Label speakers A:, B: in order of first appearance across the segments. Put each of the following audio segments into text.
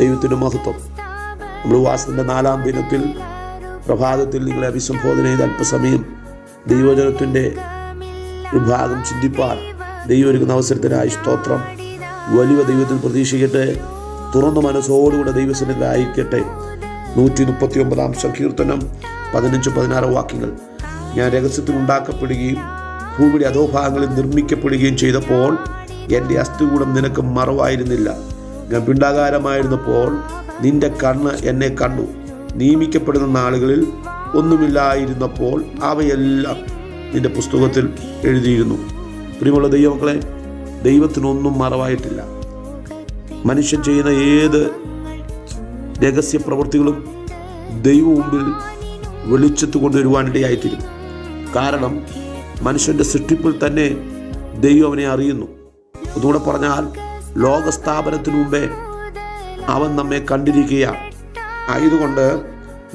A: ദൈവത്തിൻ്റെ മഹത്വം നമ്മൾ വാസത്തിൻ്റെ നാലാം ദിനത്തിൽ പ്രഭാതത്തിൽ നിങ്ങളെ അഭിസംബോധന ചെയ്ത അല്പസമയം ദൈവജനത്തിൻ്റെ ഒരു ഭാഗം ചിന്തിപ്പാൻ ദൈവം ഒരുക്കുന്ന അവസരത്തിനായി സ്തോത്രം വലിയ ദൈവത്തിൽ പ്രതീക്ഷിക്കട്ടെ തുറന്ന മനസ്സോടുകൂടെ ദൈവസന്നിധി ആയിരിക്കട്ടെ നൂറ്റി മുപ്പത്തി ഒമ്പതാം സങ്കീർത്തനം പതിനഞ്ച് പതിനാറ് വാക്യങ്ങൾ ഞാൻ രഹസ്യത്തിൽ ഉണ്ടാക്കപ്പെടുകയും ഭൂമിയുടെ അധോഭാഗങ്ങളിൽ നിർമ്മിക്കപ്പെടുകയും ചെയ്തപ്പോൾ എൻ്റെ അസ്ഥികൂടം നിനക്ക് മറവായിരുന്നില്ല ഞാൻ പിണ്ടാകാരമായിരുന്നപ്പോൾ നിന്റെ കണ്ണ് എന്നെ കണ്ടു നിയമിക്കപ്പെടുന്ന നാളുകളിൽ ഒന്നുമില്ലായിരുന്നപ്പോൾ അവയെല്ലാം നിന്റെ പുസ്തകത്തിൽ എഴുതിയിരുന്നു പ്രിയമുള്ള ദൈവമക്കളെ ദൈവത്തിനൊന്നും മറവായിട്ടില്ല മനുഷ്യൻ ചെയ്യുന്ന ഏത് രഹസ്യ പ്രവൃത്തികളും ദൈവം മുമ്പിൽ വെളിച്ചത്ത് കൊണ്ടുവരുവാനിടയായിത്തീരും കാരണം മനുഷ്യൻ്റെ സൃഷ്ടിപ്പിൽ തന്നെ ദൈവം അവനെ അറിയുന്നു അതുകൂടെ പറഞ്ഞാൽ ലോകസ്ഥാപനത്തിനു മുമ്പേ അവൻ നമ്മെ കണ്ടിരിക്കുകയാണ് ആയതുകൊണ്ട്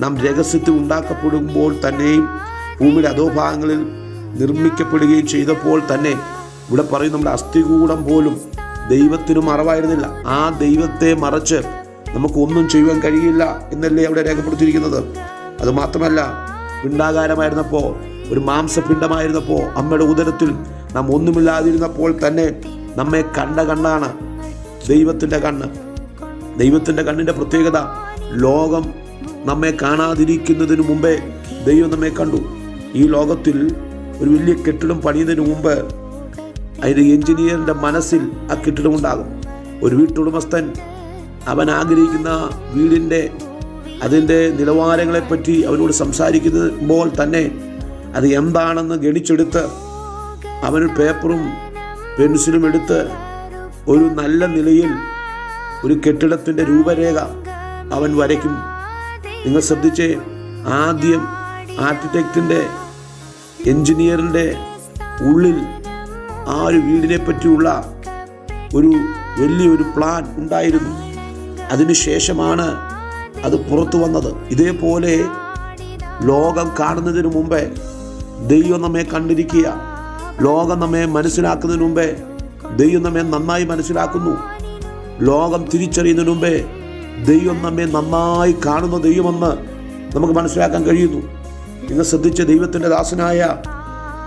A: നാം രഹസ്യത്തിൽ ഉണ്ടാക്കപ്പെടുമ്പോൾ തന്നെയും ഭൂമിയുടെ അധോഭാഗങ്ങളിൽ നിർമ്മിക്കപ്പെടുകയും ചെയ്തപ്പോൾ തന്നെ ഇവിടെ പറയും നമ്മുടെ അസ്ഥികൂടം പോലും ദൈവത്തിനും മറവായിരുന്നില്ല ആ ദൈവത്തെ മറച്ച് നമുക്കൊന്നും ചെയ്യുവാൻ കഴിയില്ല എന്നല്ലേ അവിടെ രേഖപ്പെടുത്തിയിരിക്കുന്നത് അതുമാത്രമല്ല പിണ്ടാകാരമായിരുന്നപ്പോൾ ഒരു മാംസപിണ്ഡമായിരുന്നപ്പോൾ അമ്മയുടെ ഉദരത്തിൽ നാം ഒന്നുമില്ലാതിരുന്നപ്പോൾ തന്നെ നമ്മെ കണ്ട കണ്ടാണ് ദൈവത്തിൻ്റെ കണ്ണ് ദൈവത്തിൻ്റെ കണ്ണിൻ്റെ പ്രത്യേകത ലോകം നമ്മെ കാണാതിരിക്കുന്നതിന് മുമ്പേ ദൈവം നമ്മെ കണ്ടു ഈ ലോകത്തിൽ ഒരു വലിയ കെട്ടിടം പണിയുന്നതിന് മുമ്പ് അതിൻ്റെ എഞ്ചിനീയറിൻ്റെ മനസ്സിൽ ആ കെട്ടിടം ഉണ്ടാകും ഒരു വീട്ടുടമസ്ഥൻ അവൻ ആഗ്രഹിക്കുന്ന വീടിൻ്റെ അതിൻ്റെ നിലവാരങ്ങളെപ്പറ്റി അവനോട് സംസാരിക്കുമ്പോൾ തന്നെ അത് എന്താണെന്ന് ഗണിച്ചെടുത്ത് അവന് പേപ്പറും പെൻസിലും എടുത്ത് ഒരു നല്ല നിലയിൽ ഒരു കെട്ടിടത്തിൻ്റെ രൂപരേഖ അവൻ വരയ്ക്കും നിങ്ങൾ ശ്രദ്ധിച്ചേ ആദ്യം ആർക്കിടെക്റ്റിൻ്റെ എൻജിനീയറിൻ്റെ ഉള്ളിൽ ആ ഒരു വീടിനെ പറ്റിയുള്ള ഒരു വലിയൊരു പ്ലാൻ ഉണ്ടായിരുന്നു അതിനുശേഷമാണ് അത് പുറത്തു വന്നത് ഇതേപോലെ ലോകം കാണുന്നതിന് മുമ്പേ ദൈവം നമ്മെ കണ്ടിരിക്കുക ലോകം നമ്മെ മനസ്സിലാക്കുന്നതിന് മുമ്പേ ദൈവം നമ്മെ നന്നായി മനസ്സിലാക്കുന്നു ലോകം തിരിച്ചറിയുന്നതിന് മുമ്പേ ദൈവം നമ്മെ നന്നായി കാണുന്ന ദൈവമെന്ന് നമുക്ക് മനസ്സിലാക്കാൻ കഴിയുന്നു ഇന്ന് ശ്രദ്ധിച്ച ദൈവത്തിൻ്റെ ദാസനായ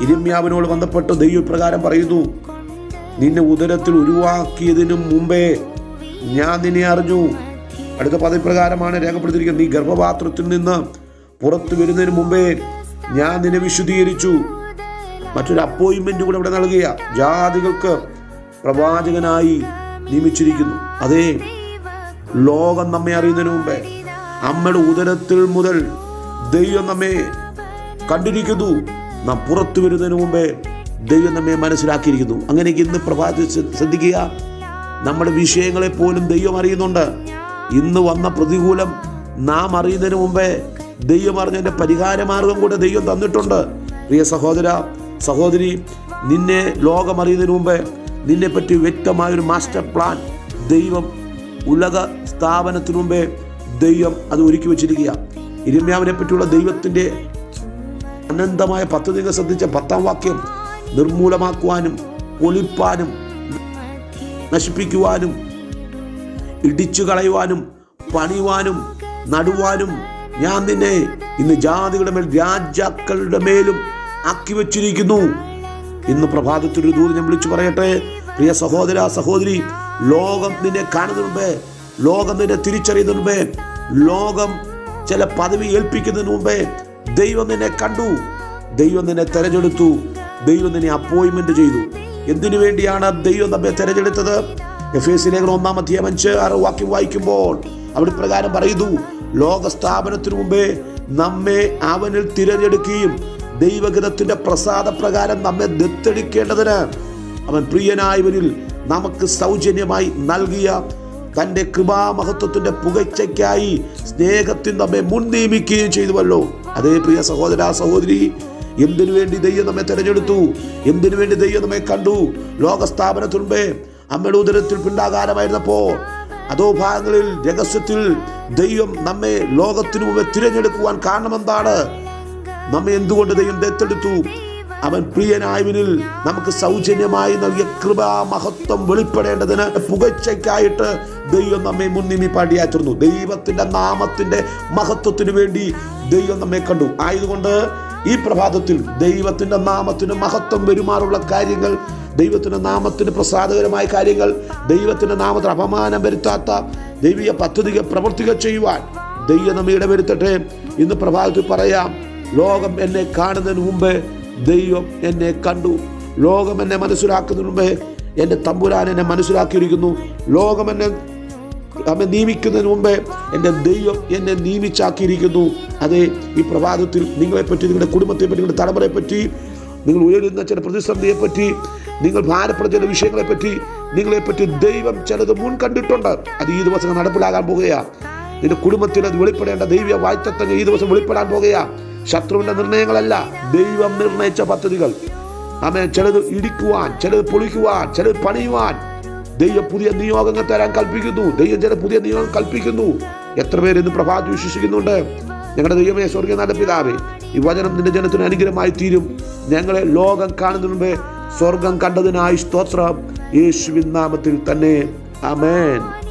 A: ഇരുമ്യാവിനോട് ബന്ധപ്പെട്ട് ദൈവപ്രകാരം പ്രകാരം പറയുന്നു നിന്നെ ഉദരത്തിൽ ഉരുവാക്കിയതിനു മുമ്പേ ഞാൻ നിന്നെ അറിഞ്ഞു അടുത്ത പദപ്രകാരമാണ് രേഖപ്പെടുത്തിയിരിക്കുന്നത് നീ ഗർഭപാത്രത്തിൽ നിന്ന് പുറത്തു വരുന്നതിന് മുമ്പേ ഞാൻ നിന്നെ വിശുദ്ധീകരിച്ചു മറ്റൊരു അപ്പോയിൻമെൻറ്റ് കൂടെ ഇവിടെ നൽകിയ ജാതികൾക്ക് പ്രവാചകനായി നിയമിച്ചിരിക്കുന്നു അതേ ലോകം നമ്മെ അറിയുന്നതിന് മുമ്പേ അമ്മയുടെ ഉദരത്തിൽ മുതൽ ദൈവം നമ്മെ കണ്ടിരിക്കുന്നു നാം പുറത്തു വരുന്നതിന് മുമ്പേ ദൈവം നമ്മെ മനസ്സിലാക്കിയിരിക്കുന്നു അങ്ങനെ ഇന്ന് പ്രഭാത ശ്രദ്ധിക്കുക നമ്മുടെ വിഷയങ്ങളെ പോലും ദൈവം അറിയുന്നുണ്ട് ഇന്ന് വന്ന പ്രതികൂലം നാം അറിയുന്നതിന് മുമ്പേ ദൈവം അറിഞ്ഞതിൻ്റെ പരിഹാരമാർഗം കൂടെ ദൈവം തന്നിട്ടുണ്ട് പ്രിയ സഹോദര സഹോദരി നിന്നെ ലോകം അറിയുന്നതിന് മുമ്പേ നിന്നെപ്പറ്റി വ്യക്തമായൊരു മാസ്റ്റർ പ്ലാൻ ദൈവം ഉലക സ്ഥാപനത്തിനു മുമ്പേ ദൈവം അത് ഒരുക്കി വെച്ചിരിക്കുക ഇരുമ്യാവിനെ പറ്റിയുള്ള ദൈവത്തിൻ്റെ അനന്തമായ പദ്ധതികൾ ശ്രദ്ധിച്ച പത്താം വാക്യം നിർമൂലമാക്കുവാനും ഒളിപ്പാനും നശിപ്പിക്കുവാനും ഇടിച്ചു കളയുവാനും പണിവാനും നടുവാനും ഞാൻ നിന്നെ ഇന്ന് ജാതികളുടെ മേൽ രാജാക്കളുടെ മേലും ആക്കി വച്ചിരിക്കുന്നു ഇന്ന് പ്രഭാതത്തിൽ ഒരു ദൂരം ഞാൻ വിളിച്ചു പറയട്ടെ പ്രിയ സഹോദര സഹോദരി ലോകം നിന്നെ കാണുന്നതിന് ലോകം നിന്നെ തിരിച്ചറിയുന്നതിന് മുമ്പേ ലോകം ചില പദവി ഏൽപ്പിക്കുന്നതിന് മുമ്പേ ദൈവം നിന്നെ കണ്ടു ദൈവം നിന്നെ തെരഞ്ഞെടുത്തു ദൈവം നിന്നെ അപ്പോയിൻമെന്റ് ചെയ്തു എന്തിനു വേണ്ടിയാണ് ദൈവം നമ്മെ തെരഞ്ഞെടുത്തത് എഫ് എസ് ലേഖനം ഒന്നാം അധ്യായം അഞ്ച് ആറ് വാക്യം വായിക്കുമ്പോൾ അവിടെ പ്രകാരം പറയുന്നു ലോക സ്ഥാപനത്തിനു മുമ്പേ നമ്മെ അവനിൽ തിരഞ്ഞെടുക്കുകയും പ്രസാദ പ്രസാദപ്രകാരം നമ്മെ ദത്തെടുക്കേണ്ടതിന് അവൻ പ്രിയനായവരിൽ നമുക്ക് സൗജന്യമായി നൽകിയ തൻ്റെ കൃപാമഹത്വത്തിൻ്റെ പുകഴ്ചയ്ക്കായി സ്നേഹത്തിൽ നമ്മെ മുൻ നിയമിക്കുകയും ചെയ്തുവല്ലോ അതേ പ്രിയ സഹോദര സഹോദരി എന്തിനു വേണ്ടി ദൈവം നമ്മെ തിരഞ്ഞെടുത്തു എന്തിനു വേണ്ടി ദൈവം നമ്മെ കണ്ടു ലോകസ്ഥാപനത്തിനുമ്പേ അമ്മയുടെ ഉദരത്തിൽ പിണ്ടാകാരമായിരുന്നപ്പോ അതോ ഭാഗങ്ങളിൽ രഹസ്യത്തിൽ ദൈവം നമ്മെ ലോകത്തിനു മുമ്പ് തിരഞ്ഞെടുക്കുവാൻ കാരണമെന്താണ് നമ്മെ എന്തുകൊണ്ട് ദൈവം ദത്തെടുത്തു അവൻ പ്രിയനായവനിൽ നമുക്ക് സൗജന്യമായി നൽകിയ കൃപ മഹത്വം വെളിപ്പെടേണ്ടതിന് പുകച്ചയ്ക്കായിട്ട് ദൈവം നമ്മെ മുൻനിമി പാടിയാറ്റുന്നു ദൈവത്തിന്റെ നാമത്തിന്റെ മഹത്വത്തിന് വേണ്ടി ദൈവം നമ്മെ കണ്ടു ആയതുകൊണ്ട് ഈ പ്രഭാതത്തിൽ ദൈവത്തിന്റെ നാമത്തിന് മഹത്വം വരുമാറുള്ള കാര്യങ്ങൾ ദൈവത്തിന്റെ നാമത്തിന് പ്രസാദകരമായ കാര്യങ്ങൾ ദൈവത്തിന്റെ നാമത്തിന് അപമാനം വരുത്താത്ത ദൈവീയ പദ്ധതികൾ പ്രവർത്തിക്കുക ചെയ്യുവാൻ ദൈവം നമ്മെ ഇടവരുത്തട്ടെ ഇന്ന് പ്രഭാതത്തിൽ പറയാം ലോകം എന്നെ കാണുന്നതിന് മുമ്പേ ദൈവം എന്നെ കണ്ടു ലോകം എന്നെ മനസ്സിലാക്കുന്നതിന് മുമ്പേ എൻ്റെ തമ്പുരാൻ എന്നെ മനസ്സിലാക്കിയിരിക്കുന്നു ലോകം എന്നെ അമ്മ നിയമിക്കുന്നതിന് മുമ്പേ എൻ്റെ ദൈവം എന്നെ നിയമിച്ചാക്കിയിരിക്കുന്നു അതെ ഈ പ്രഭാതത്തിൽ നിങ്ങളെപ്പറ്റി നിങ്ങളുടെ കുടുംബത്തെപ്പറ്റി നിങ്ങളുടെ തലമുറയെപ്പറ്റി നിങ്ങൾ ഉയരുന്ന ചില പ്രതിസന്ധിയെപ്പറ്റി നിങ്ങൾ ഭാരപ്പെടുന്ന ചില വിഷയങ്ങളെപ്പറ്റി നിങ്ങളെപ്പറ്റി ദൈവം ചിലത് മുൻ കണ്ടിട്ടുണ്ട് അത് ഈ ദിവസം നടപ്പിലാകാൻ പോകുകയാണ് നിന്റെ കുടുംബത്തിൽ അത് വെളിപ്പെടേണ്ട ദൈവ വായ്ത്തത്വങ്ങൾ ഈ ദിവസം വെളിപ്പെടാൻ പോകുകയാണ് ശത്രുവിന്റെ നിർണയങ്ങളല്ല ദൈവം നിർണയിച്ച പദ്ധതികൾ അമ്മ ചിലത് ഇടിക്കുവാൻ ചിലത് പൊളിക്കുവാൻ ചിലത് പണിയുവാൻ ദൈവം പുതിയ നിയോഗങ്ങൾ തരാൻ കൽപ്പിക്കുന്നു ദൈവം ചില പുതിയ നിയോഗം കൽപ്പിക്കുന്നു എത്ര പേര് ഇന്ന് പ്രഭാതി വിശ്വസിക്കുന്നുണ്ട് ഞങ്ങളുടെ ദൈവമേ സ്വർഗീയ പിതാവേ ഈ വചനം നിന്റെ ജനത്തിന് അനുഗ്രഹമായി തീരും ഞങ്ങളെ ലോകം കാണുന്നതിന് സ്വർഗം കണ്ടതിനായി സ്തോത്രം യേശുവിൻ നാമത്തിൽ തന്നെ അമേൻ